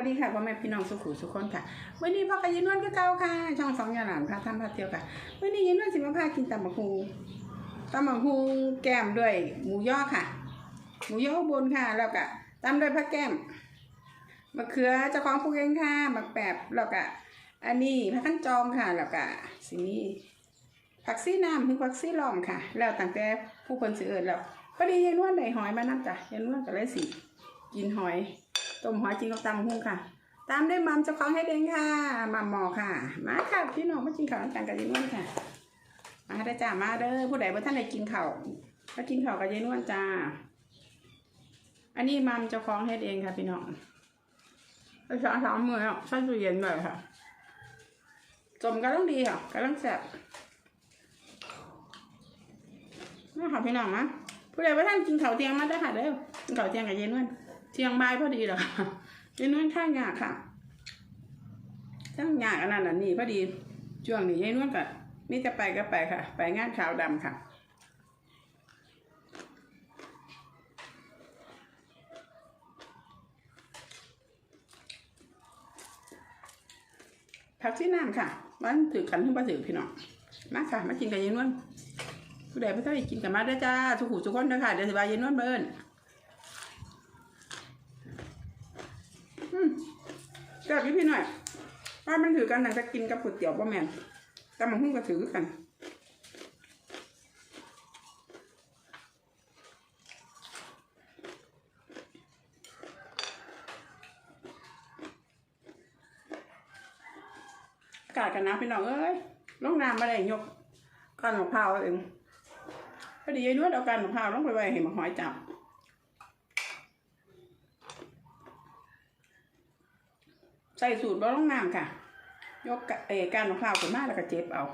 วัสดีค่ะพ่อแม่พี่น้องสุขุสุขคนค่ะวันนี้พ่อกับยินนวลก็เก่าค่ะ ช่องสองยาหลานพาทำพาเที่ยวค่ะวันนี้ยินนวลสิมาพากินตำบักฮูตำบักฮูแก้มด้วยหมูย่อค่ะ หมูย่อบนค่ะ แล้วก็ตำด้วยผักแก้มมะเขือเจ้าของปลูกเองค่ะมะแปบแล้วก็อันนี้ผักขั้นจองค่ะ แล้วก็สินี้ผักซี่น้ำถึงผักซี่ลองค่ะ แล้วตั้งแต่ผู้คนสิเอิญแล้วพอดียายนวลได้หอยมานั่นจ้ะยายนวลก็เลยสิกินหอย ต้มหอยกินกับตำหุ้งค่ะ ตามด้วยมัมเจ้าของให้เองค่ะมัมหมอค่ะ มาค่ะพี่น้องมากินข้าวน้ำกันกับยายนวลค่ะ มาได้จ้ามาเด้อผู้ใดบ่ท่านได้กินข้าวก็กินข้าวกับยายนวลจ้า อันนี้มัมเจ้าของให้เองค่ะพี่น้องไปสองสามมือแล้วใส่ตู้เย็นไว้ค่ะจมกำลังดีค่ะกำลังแซ่บมาค่ะพี่น้องมาผู้ใดบ่ท่านกินข้าวเที่ยงมาได้ค่ะเด้อกินข้าวเที่ยงกับยายนวล เชียงบายพอดีเหรอคะเป็นนวลข้างยากค่ะข้างยากอันนั้นอันนี้พอดีช่วงนี้ยายนวลก็มีจะไปก็ไปค่ะ ไปงานขาวดำค่ะผักที่น้ำค่ะมันถือกันขึ้นมาถือพี่น้องมาค่ะ มากินกับยายนวลผู้ใดไม่ต้องกินกับมาด้วยจ้าทุกหูทุกคนด้วยค่ะเดี๋ยวสบายยายนวลเบิ้น จับพี่พี่หน่อยว่ามันถือกันหนังจะกินกับก๋วยเตี๋ยวบ่แมนแต่มันหุ้งก็ถือกันอากาศกันนะพี่น้องเอ้ยลงน้ำมาได้ยกก้อนมะพราวเองพอดียายนวดเอาก้อนมะพราวลงไปไว้ให้มาหอยจับ ใส่สูตรบ่ลงน้ำค่ะ ยกเอการมะพร้าวขึ้นมาแล้วก็เจ็บเอา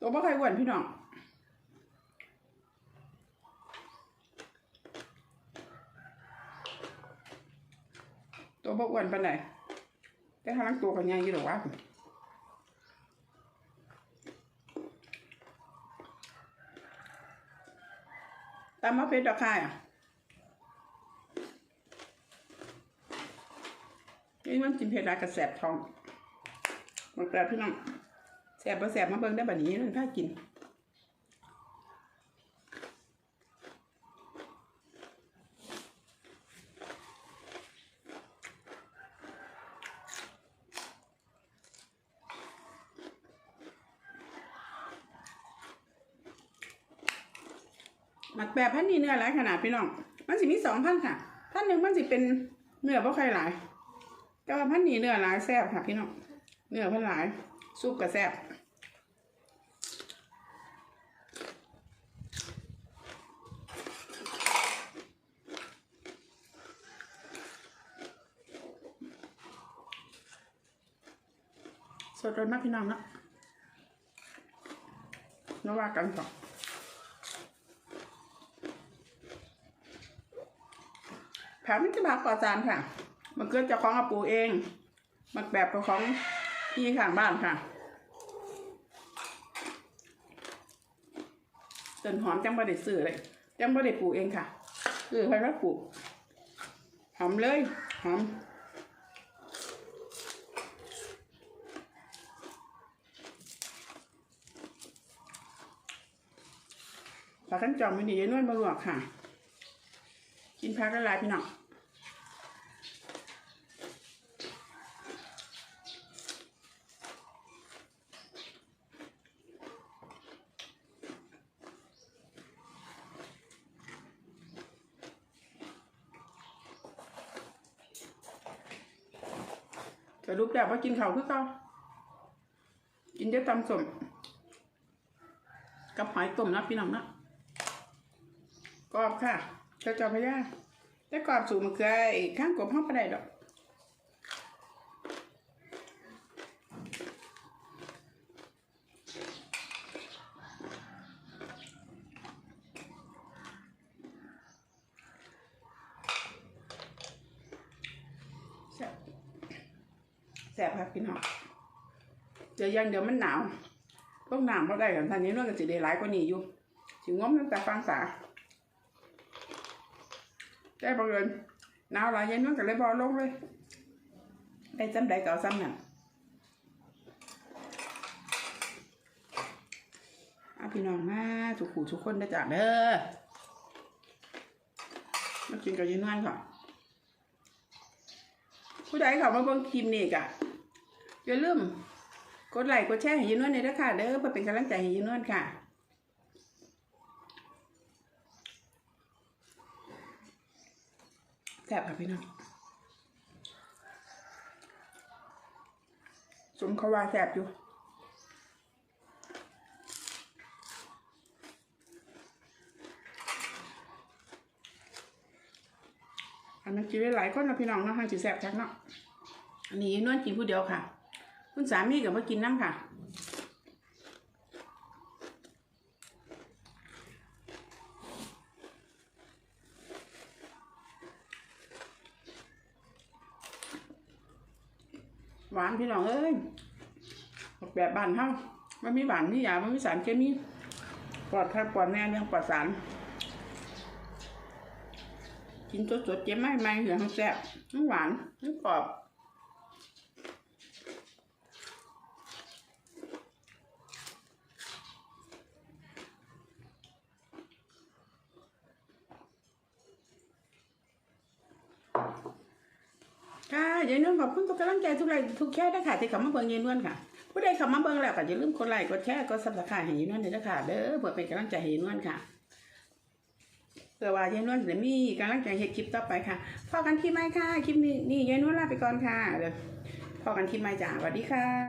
ตัวบ่ค่อยอ้วนพี่น้องตัวบ่อ้วนปานใดแต่ทางตัวก็ยังอยู่หรอว่าตามมะเพ็ดดอกค่ายอะี่มันกินเผ็ดร้ายกระแสบท้องมันแปลพี่น้องแสบบ่แสบมาเบิ่งได้แบบนี้นั่นถ้ากินหมักแบบพันนี้เนื้อหลายขนาดพี่น้อง มันสิมีสองพันค่ะ พันหนึ่งมันสิเป็นเนื้อบ่ค่อยหลาย แต่ว่าพันนี้เนื้อหลายแซ่บค่ะพี่น้องเนื้อพันหลายซุปก็แซ่บสดร้อนมากพี่น้องเนาะแล้วว่ากันต่อแผนมันจะมาปอดสารค่ะ มันเกิดจากของอาปูเอง มันแบบของพี่ข้างบ้านค่ะ ต้นหอมจังบ่ได้ซื้อเลยจังบ่ได้ปลูกเองค่ะซื้อใครก็ปลูกหอมเลยหอมผักขั้นจอมม่ดียายนวลมาลวกค่ะ กินพักละลายพี่น้อง จะรูปแบบว่ากินเขาคือเก่ากินได้ตำสมกับหอยต้มนะพี่น้องนะกรอบค่ะเจ้าจอพญาแต่กรอบสูงมันคือไอ้ข้างกบห้องประเดดอก แซ่บครับพี่น้องเดี๋ยวยังเดี๋ยวมันหนาวพวกหนาวเขาะได้กันนี้เรื่องกันสิได้หลายกว่านี้อยู่สิงงมตั้งแต่ฟังสาได้บังเอิญหนาวหลายเย็นมันก็เลยบอลงเลยได้จำได้ก็เอาซ้ำนั่นอาพี่น้องมาทุกขู่ทุกคนได้จากเด้อมากินกับยายนวลค่ะ ผู้ใดเขามาเบิ่งคลิปนี่กะอย่าลืมกดไลค์กดแชร์ให้ยายนวลในอยเด้อค่ะเด้อเพื่อเป็นกำลังใจให้ยายนวลค่ะแซ่บค่ะพี่น้องสมเขาว่าแซ่บอยู่ อันนั้นกิน ได้หลายคนนะพี่น้องเนาะให้สิแซ่บจักเนาะอันนี้นวลกินผู้เดียวค่ะ คุณสามีกับมากินน้ำค่ะหวานพี่น้องเอ้ยแบบบ้านเฮามันมีหวานมีหยามันมีสารเคมีปลอดคักปลอดแน่ยังปลอดสาร กินสดๆเจ็บไม่ไม่เหลืองแซ่บมันหวานมันกรอบค่ะอย่ายนวลขอบคุณทุกกำลังใจทุกไลค์ทุกแชร์ด้ค่ะที่เข้ามาเบิ่งเยายนวลค่ะ ผู้ใดเข้ามาเบิ่งแล้วก็อย่าลืมกดไลค์กดแชร์กดซับสไครต์ให้ยายนวลด้วยนะคะเด้อเพื่อเป็นกำลังใจให้ยายนวลค่ะ พื่อว่ายายนวลจะมีกำลังใจเฮ็ดคลิปต่อไปค่ะพอกันที่ไม่ค่ะ คลิปนี้นี่ยายนวลลาไปก่อนค่ะเดี๋ยวพอกันที่ไม่จ้าสวัสดีค่ะ